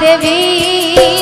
દેવી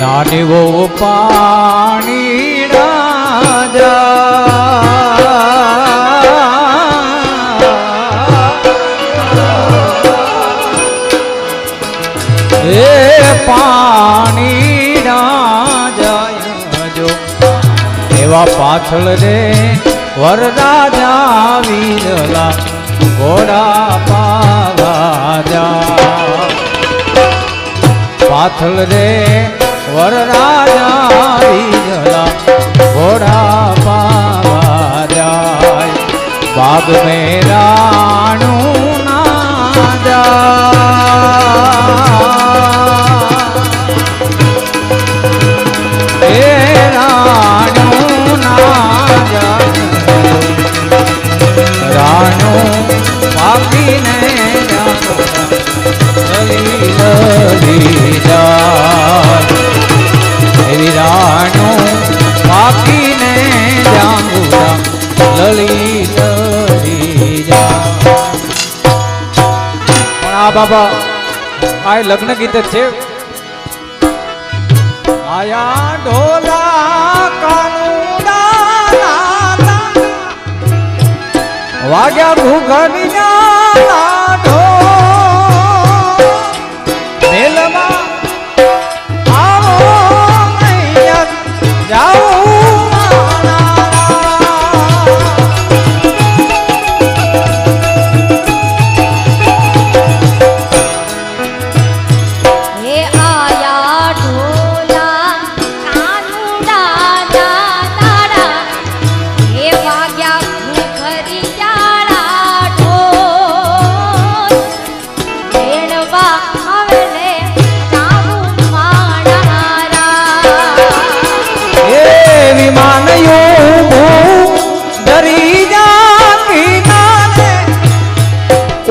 નાનવો પાણી રાજા. એ પાણી રાજા જો. એવા પાછળ રે વરદા જાવી રલા ઘોડા પાવા જા. પાથળ રે વરરાજા જલા ઘોડા પાવા જાય બાગ મેં રાખીને જાંબુડા લલિત પણ આ બાબા, આ લગ્ન ગીત છે. આયા ઢોલા વાગ્યા ઘૂઘની જાઓ.